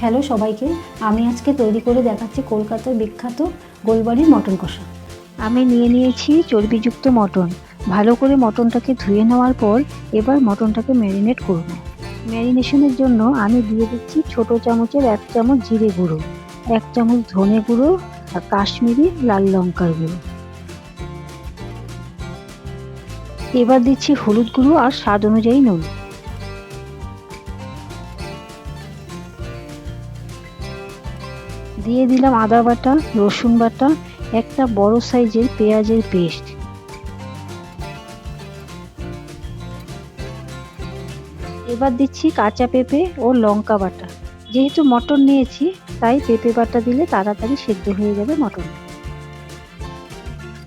Hello সবাইকে, আমি আজকে তৈরি করে দেখাচ্ছি কলকাতার বিখ্যাত গোলবাড়ির মটন কষা। আমি নিয়ে নিয়েছি চর্বিযুক্ত মটন। ভালো করে মটনটাকে ধুয়ে নেওয়ার পর এবার মটনটাকে ম্যারিনেট করব। ম্যারিনেশনের জন্য আমি দিয়ে দিচ্ছি ছোট চামচের এক চামচ জিরে গুঁড়ো, এক চামচ ধনে গুঁড়ো আর কাশ্মীরি লাল লঙ্কার গুঁড়ো। এবার দিচ্ছি হলুদ গুঁড়ো আর স্বাদ অনুযায়ী নুন। দিয়ে দিলাম আদা বাটা, রসুন বাটা, একটা বড় সাইজের পেঁয়াজের পেস্ট। এবার দিচ্ছি কাঁচা পেঁপে ও লঙ্কা বাটা। যেহেতু মটন নিয়েছি, তাই পেঁপে বাটা দিলে তাড়াতাড়ি সেদ্ধ হয়ে যাবে মটন।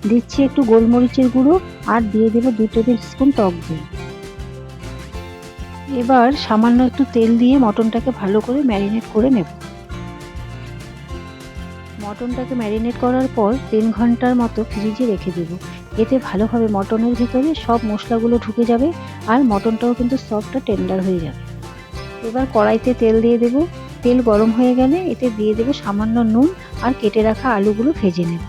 দিচ্ছি একটু গোলমরিচের গুঁড়ো আর দিয়ে দেবো দু টেবিল স্পুন টক দই। এবার সামান্য একটু তেল দিয়ে মটনটাকে ভালো করে ম্যারিনেট করে নেব। মটনটাকে ম্যারিনেট করার পর তিন ঘণ্টার মতো ফ্রিজে রেখে দেবো। এতে ভালোভাবে মটনের ভিতরে সব মশলাগুলো ঢুকে যাবে আর মটনটাও কিন্তু সফটটা টেন্ডার হয়ে যাবে। এবার কড়াইতে তেল দিয়ে দেব। তেল গরম হয়ে গেলে এতে দিয়ে দেবো সামান্য নুন আর কেটে রাখা আলুগুলো ভেজে নেব।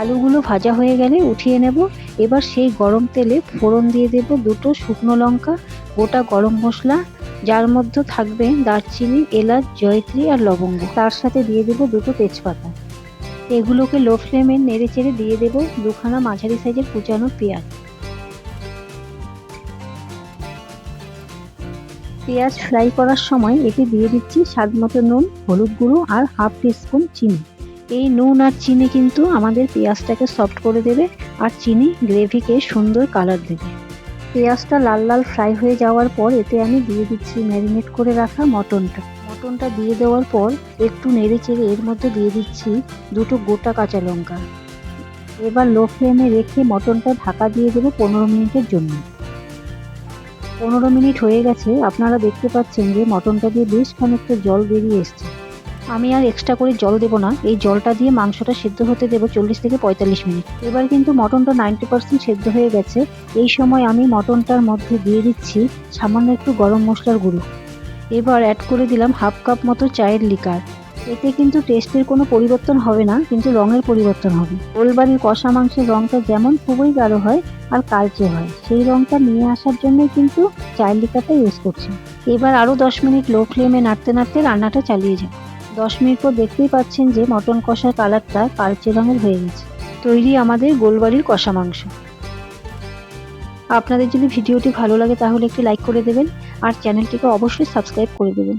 আলুগুলো ভাজা হয়ে গেলে উঠিয়ে নেব। এবার সেই গরম তেলে ফোড়ন দিয়ে দেব দুটো শুকনো লঙ্কা, গোটা গরম মশলা, যার মধ্যে থাকবে দারচিনি, এলাচ, জয়ত্রী আর লবঙ্গ। তার সাথে দিয়ে দেব দুটো তেজপাতা। এগুলোকে লো ফ্লেমে নেড়ে চেড়ে দিয়ে দেব দুখানা মাঝারি সাইজের কুচানো পেঁয়াজ। পেঁয়াজ ফ্রাই করার সময় এতে দিয়ে দিচ্ছি স্বাদ মতো নুন, হলুদ গুঁড়ো আর হাফ টিস্পুন চিনি। এই নুন আর চিনি কিন্তু আমাদের পেঁয়াজটাকে সফট করে দেবে আর চিনি গ্রেভিকে সুন্দর কালার দেবে। পেঁয়াজটা লাল লাল ফ্রাই হয়ে যাওয়ার পর এতে আমি দিয়ে দিচ্ছি ম্যারিনেট করে রাখা মটনটা। মটনটা দিয়ে দেওয়ার পর একটু নেড়ে চেড়ে এর মধ্যে দিয়ে দিচ্ছি দুটো গোটা কাঁচা লঙ্কা। এবার লো ফ্লেমে রেখে মটনটা ঢাকা দিয়ে দেবো পনেরো মিনিটের জন্য। পনেরো মিনিট হয়ে গেছে, আপনারা দেখতে পাচ্ছেন যে মটনটা দিয়ে বেশ খানিকটা জল বেরিয়ে এসছে। আমি আর এক্সট্রা করে জল দেবো না। এই জলটা দিয়ে মাংসটা সেদ্ধ হতে দেবো চল্লিশ থেকে পঁয়তাল্লিশ মিনিট। এবার কিন্তু মটনটা নাইনটি পার্সেন্ট সেদ্ধ হয়ে গেছে। এই সময় আমি মটনটার মধ্যে দিয়ে দিচ্ছি সামান্য একটু গরম মশলার গুঁড়ো। এবার অ্যাড করে দিলাম হাফ কাপ মতো চায়ের লিকার এতে কিন্তু টেস্টের কোনো পরিবর্তন হবে না, কিন্তু রঙের পরিবর্তন হবে। গোলবাড়ির কষা মাংসের রঙটা যেমন খুবই গাঢ় হয় আর কালচে হয়, সেই রঙটা নিয়ে আসার জন্যই কিন্তু চায়ের লিকারটা ইউজ করছি। এবার আরও দশ মিনিট লো ফ্লেমে নাড়তে নাড়তে রান্নাটা চালিয়ে যাব। দশ মিনিট পর দেখতেই পাচ্ছেন যে মটন কষার কালারটা কালচে রঙের হয়ে গেছে। তৈরি আমাদের গোলবাড়ির কষা মাংস। আপনাদের যদি ভিডিওটি ভালো লাগে তাহলে একটি লাইক করে দেবেন, আর চ্যানেলটিকে অবশ্যই সাবস্ক্রাইব করে দেবেন।